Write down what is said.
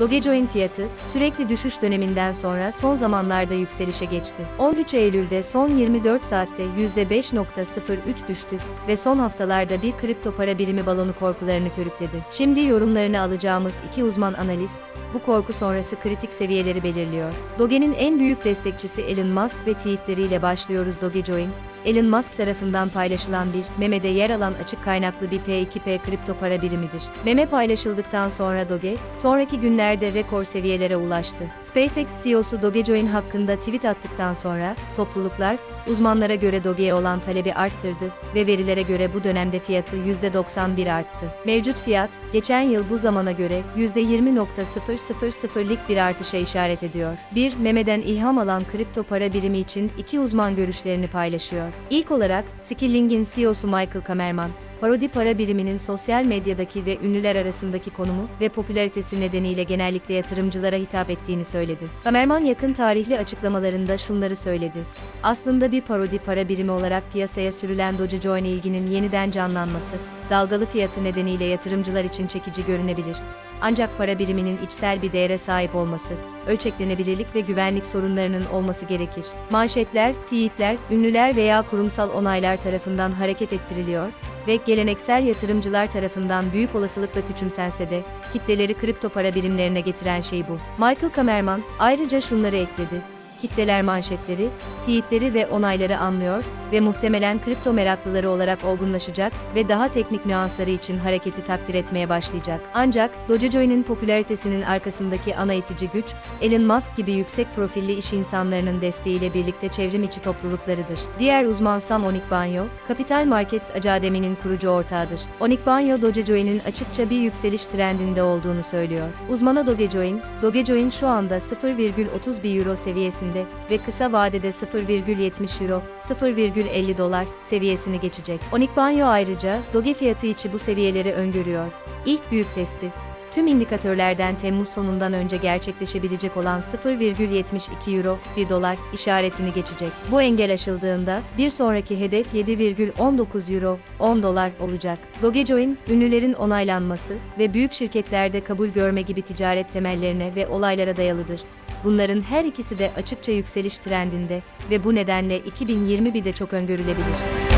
Dogecoin fiyatı, sürekli düşüş döneminden sonra son zamanlarda yükselişe geçti. 13 Eylül'de son 24 saatte %5.03 düştü ve son haftalarda bir kripto para birimi balonu korkularını körükledi. Şimdi yorumlarını alacağımız iki uzman analist, bu korku sonrası kritik seviyeleri belirliyor. Doge'nin en büyük destekçisi Elon Musk ve tweetleriyle başlıyoruz Dogecoin, Elon Musk tarafından paylaşılan bir memede yer alan açık kaynaklı bir P2P kripto para birimidir. Meme paylaşıldıktan sonra Doge, sonraki günlerde rekor seviyelere ulaştı. SpaceX CEO'su Dogecoin hakkında tweet attıktan sonra, topluluklar, uzmanlara göre Doge'ye olan talebi arttırdı ve verilere göre bu dönemde fiyatı %91 arttı. Mevcut fiyat, geçen yıl bu zamana göre %20.000'lik bir artışa işaret ediyor. Bir, memeden ilham alan kripto para birimi için iki uzman görüşlerini paylaşıyor. İlk olarak, Skilling'in CEO'su Michael Kamerman, parodi para biriminin sosyal medyadaki ve ünlüler arasındaki konumu ve popülaritesi nedeniyle genellikle yatırımcılara hitap ettiğini söyledi. Kamerman yakın tarihli açıklamalarında şunları söyledi. Aslında bir parodi para birimi olarak piyasaya sürülen Dogecoin ilginin yeniden canlanması, dalgalı fiyatı nedeniyle yatırımcılar için çekici görünebilir. Ancak para biriminin içsel bir değere sahip olması, ölçeklenebilirlik ve güvenlik sorunlarının olması gerekir. Manşetler, tweetler, ünlüler veya kurumsal onaylar tarafından hareket ettiriliyor ve geleneksel yatırımcılar tarafından büyük olasılıkla küçümsense de kitleleri kripto para birimlerine getiren şey bu. Michael Kamerman ayrıca şunları ekledi. Kitleler manşetleri, tweetleri ve onayları anlıyor ve muhtemelen kripto meraklıları olarak olgunlaşacak ve daha teknik nüansları için hareketi takdir etmeye başlayacak. Ancak Dogecoin'in popülaritesinin arkasındaki ana itici güç, Elon Musk gibi yüksek profilli iş insanlarının desteğiyle birlikte çevrim içi topluluklarıdır. Diğer uzman Sam Onikbanyo, Capital Markets Academi'nin kurucu ortağıdır. Onikbanyo Dogecoin'in açıkça bir yükseliş trendinde olduğunu söylüyor. Uzmana Dogecoin, Dogecoin şu anda 0,31 euro seviyesinde ve kısa vadede 0,70 euro, 0,50 dolar seviyesini geçecek. Onikbanyo ayrıca Doge fiyatı içi bu seviyeleri öngörüyor. İlk büyük testi, tüm indikatörlerden Temmuz sonundan önce gerçekleşebilecek olan 0,72 euro, 1 dolar işaretini geçecek. Bu engel aşıldığında bir sonraki hedef 7,19 euro, 10 dolar olacak. Dogecoin, ünlülerin onaylanması ve büyük şirketlerde kabul görme gibi ticaret temellerine ve olaylara dayalıdır. Bunların her ikisi de açıkça yükseliş trendinde ve bu nedenle 2021'de çok öngörülebilir.